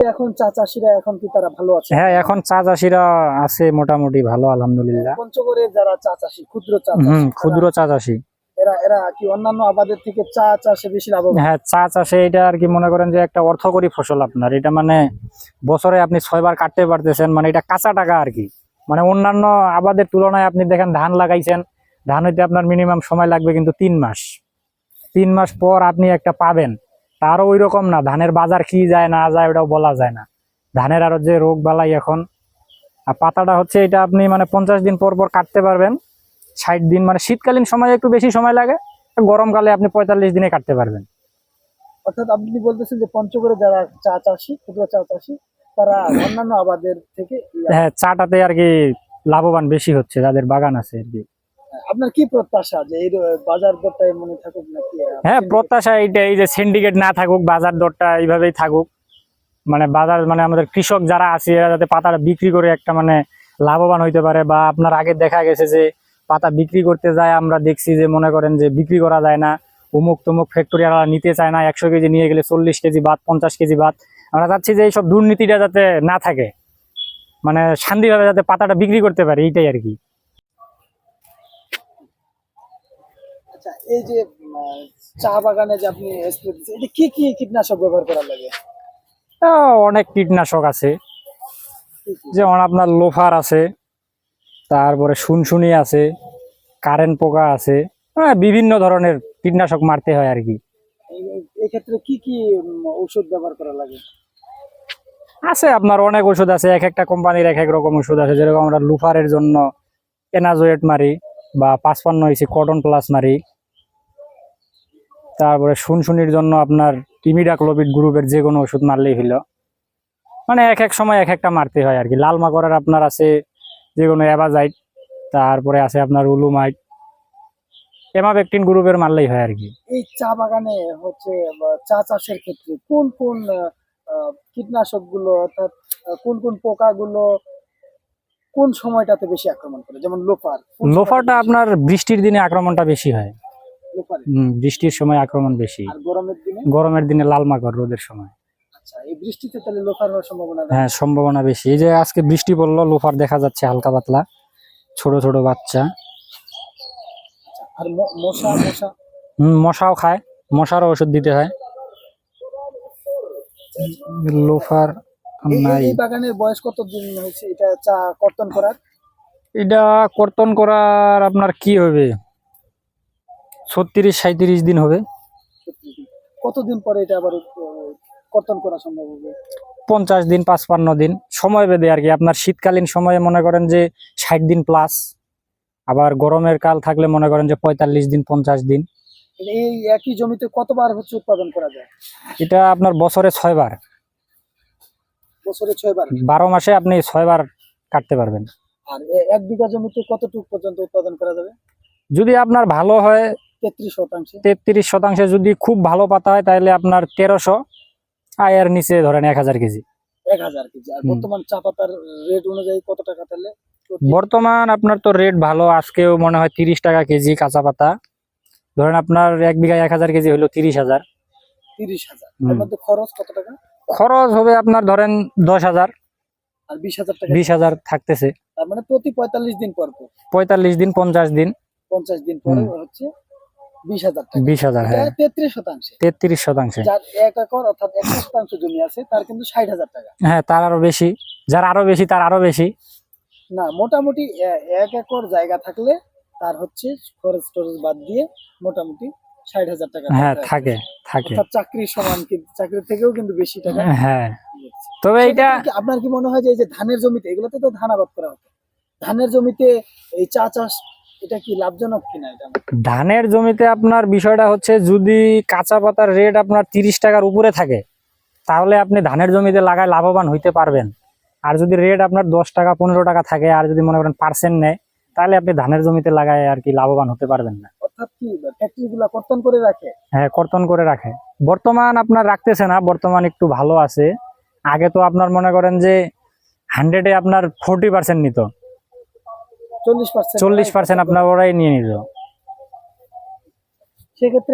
এখন চা চাষিরা এখন কি তারা ভালো আছে? হ্যাঁ এখন চা চাষিরা আছে মোটামুটি ভালো আলহামদুলিল্লাহ। পঞ্চগড়ে যারা চা চাষি ক্ষুদ্র চা চাষি, ক্ষুদ্র চা চাষি। এরা এরা কি অন্যান্য আবাদের থেকে চা চাষে বেশি লাভবান? হ্যাঁ চা চাষে এটা আর কি মনে করেন যে একটা অর্থকরী ফসল আপনার। এটা মানে বছরে আপনি ছয়বার কাটতে পারতেছেন মানে এটা কাঁচা টাকা আর কি। মানে অন্যান্য আবাদের তুলনায় আপনি দেখেন ধান লাগাইছেন ধান হইতে আপনার মিনিমাম সময় লাগবে কিন্তু তিন মাস। তিন মাস পর আপনি একটা পাবেন। তারও ওই রকম না ধানের বাজার কি যায় না যায় ওটাও বলা যায় না। ধানের আরও যে রোগ বালাই এখন আর পাতাটা হচ্ছে এটা আপনি মানে পঞ্চাশ দিন পর পর কাটতে পারবেন ষাট দিন মানে শীতকালীন সময় একটু বেশি সময় লাগে গরমকালে আপনি পঁয়তাল্লিশ দিনে কাটতে পারবেন। অর্থাৎ আপনি বলতেছেন যে পঞ্চগড়ে যারা চা চাষি ক্ষুদ্র চা চাষি তারা অন্যান্য আবাদের থেকে হ্যাঁ চাটাতে আর কি লাভবান বেশি হচ্ছে যাদের বাগান আছে আর কি। আপনার কি প্রত্যাশা যে এই বাজার দরটা মনে থাকুক নাকি হ্যাঁ প্রত্যাশা এইটা এই যে সিন্ডিকেট না থাকুক বাজার দরটা এইভাবেই থাকুক। মানে বাজার মানে আমাদের কৃষক যারা আছে এরা যাতে পাতাটা বিক্রি করে একটা মানে লাভবান হইতে পারে বা আপনার আগে দেখা গেছে যে পাতা বিক্রি করতে যায় আমরা দেখছি যে মনে করেন যে বিক্রি করা যায় না। অমুক তমুক ফ্যাক্টরি নিতে চায় না একশো কেজি নিয়ে গেলে চল্লিশ কেজি বাদ পঞ্চাশ কেজি বাদ আমরা চাচ্ছি যে এইসব দুর্নীতিটা যাতে না থাকে। মানে শান্তিভাবে যাতে পাতাটা বিক্রি করতে পারে এইটাই আর কি। আচ্ছা এই যে চা বাগানে যে আপনি স্প্রে দিচ্ছেন এটা কি কি কীটনাশক ব্যবহার করা লাগে? অনেক কীটনাশক আছে? যেমন আপনার লোফার আছে তারপরে শুনশুনি আছে কারেন্ট পোকা আছে হ্যাঁ বিভিন্ন ধরনের কীটনাশক মারতে হয় আর কি। এই কি কি ঔষধ ব্যবহার করা লাগে? আছে আপনার অনেক ওষুধ আছে এক একটা কোম্পানির এক এক রকম ওষুধ আছে যেরকম আমরা লুফারের জন্য এনাজোয়েট মারি বা পাঁচপান্ন হয়েছে কটন প্লাস মারি তারপরে শুনশুনির জন্য আপনার ইমিডাক্লোবিড গ্রুপের যে কোনো ওষুধ মারলেই হইল। মানে এক এক সময় এক একটা মারতে হয় আর কি লাল মাকড়ের আপনার আছে যে কোনো অ্যাবাজাইট তারপরে আছে আপনার উলুমাইট এমাবেকটিন গ্রুপের মারলেই হয় আর কি এই চা বাগানে হচ্ছে চা চাষের ক্ষেত্রে কোন কোন কীটনাশকগুলো অর্থাৎ কোন কোন পোকাগুলো কোন সময়টাতে বেশি আক্রমণ করে? যেমন লোফার লোফারটা আপনার বৃষ্টির দিনে আক্রমণটা বেশি হয়। লোফারে? বৃষ্টির সময় আক্রমণ বেশি। গরমের দিনে? গরমের দিনে লাল মাকড় রোদের সময়। আচ্ছা বৃষ্টিতে তাহলে লোফার হওয়ার সম্ভাবনা হ্যাঁ সম্ভাবনা বেশি। এই যে আজকে বৃষ্টি পড়ল লোফার দেখা যাচ্ছে হালকা পাতলা ছোট ছোট বাচ্চা। আর মশা মশা? মশাও খায় মশারও ওষুধ দিতে হয়। লোফার এই- নাই। এই বাগানের বয়স কত দিন হয়েছে? এটা চা কর্তন করার? এটা কর্তন করার আপনার কি হবে? ছত্রিশ সাঁত্রিশ দিন হবে। কতদিন পরে এটা আবার কর্তন করা সম্ভব হবে? পঞ্চাশ দিন পাঁচপান্ন দিন। সময় বেঁধে আর কি। আপনার শীতকালীন সময়ে মনে করেন যে ষাট দিন প্লাস আবার গরমের কাল থাকলে মনে করেন যে পঁয়তাল্লিশ দিন পঞ্চাশ দিন। এই একই জমিতে কতবার হচ্ছে উৎপাদন করা যায়? এটা আপনার বছরে ছয়বার। বছরে ছয়বার? বারো মাসে আপনি ছয়বার কাটতে পারবেন। আর এক বিঘা জমিতে কতটুকু পর্যন্ত উৎপাদন করা যাবে? যদি আপনার ভালো হয় তেত্রিশ শতাংশে। তেত্রিশ শতাংশে যদি খুব ভালো পাতা হয় তাহলে আপনার তেরোশো আয়ের নিচে ধরেন এক হাজার কেজি। এক হাজার কেজি। আর বর্তমান চা পাতার রেট অনুযায়ী কত টাকা তাহলে? বর্তমান আপনার তো রেট ভালো আজকেও মনে হয় তিরিশ টাকা কেজি কাঁচা পাতা। ধরেন আপনার এক বিঘায় এক হাজার কেজি হলো তিরিশ হাজার। তিরিশ হাজার। খরচ কত টাকা? খরচ হবে আপনার ধরেন দশ হাজার আর বিশ হাজার টাকা। বিশ হাজার থাকতেছে। তার মানে প্রতি পঁয়তাল্লিশ দিন পর পর। পঁয়তাল্লিশ দিন পঞ্চাশ দিন। পঞ্চাশ দিন পরে। হচ্ছে বিশ হাজার টাকা। বিশ হাজার হ্যাঁ। তেত্রিশ শতাংশে। তেত্রিশ শতাংশে। যার এক একর অর্থাৎ একশো শতাংশ জমি আছে তার কিন্তু ষাট হাজার টাকা। হ্যাঁ তার আরও বেশি। যার আরও বেশি তার আরও বেশি। না মোটামুটি এক একর জায়গা থাকলে তার হচ্ছে খরচ টরচ বাদ দিয়ে মোটামুটি ষাট হাজার টাকা হ্যাঁ থাকে। থাকে। চাকরির সমান কিন্তু চাকরির থেকেও কিন্তু বেশি টাকা হ্যাঁ। তবে সেক্ষেত্রে কি আপনার কি মনে হয় যে এই যে ধানের জমিতে এগুলোতে তো ধান আবাদ করা হতো। ধানের জমিতে এই চা চাষ এটা কি লাভজনক কিনা এটা? ধানের জমিতে আপনার বিষয়টা হচ্ছে যদি কাঁচা পাতার রেট আপনার তিরিশ টাকার উপরে থাকে তাহলে আপনি ধানের জমিতে লাগায় লাভবান হইতে পারবেন। আর যদি রেট আপনার দশ টাকা পনেরো টাকা থাকে আর যদি মনে করেন পার্সেন্ট নেয় তাহলে আপনি ধানের জমিতে লাগায় আর কি লাভবান হতে পারবেন না। অর্থাৎ কি ফ্যাক্টরি কর্তন করে রাখে? হ্যাঁ কর্তন করে রাখে। বর্তমান আপনার রাখতেছে না বর্তমান একটু ভালো আছে। আগে তো আপনার মনে করেন যে হান্ড্রেডে আপনার ফোরটি পার্সেন্ট নিত। চল্লিশ পার্সেন্ট চল্লিশ পার্সেন্ট আপনার ওরাই নিয়ে নিত। সেক্ষেত্রে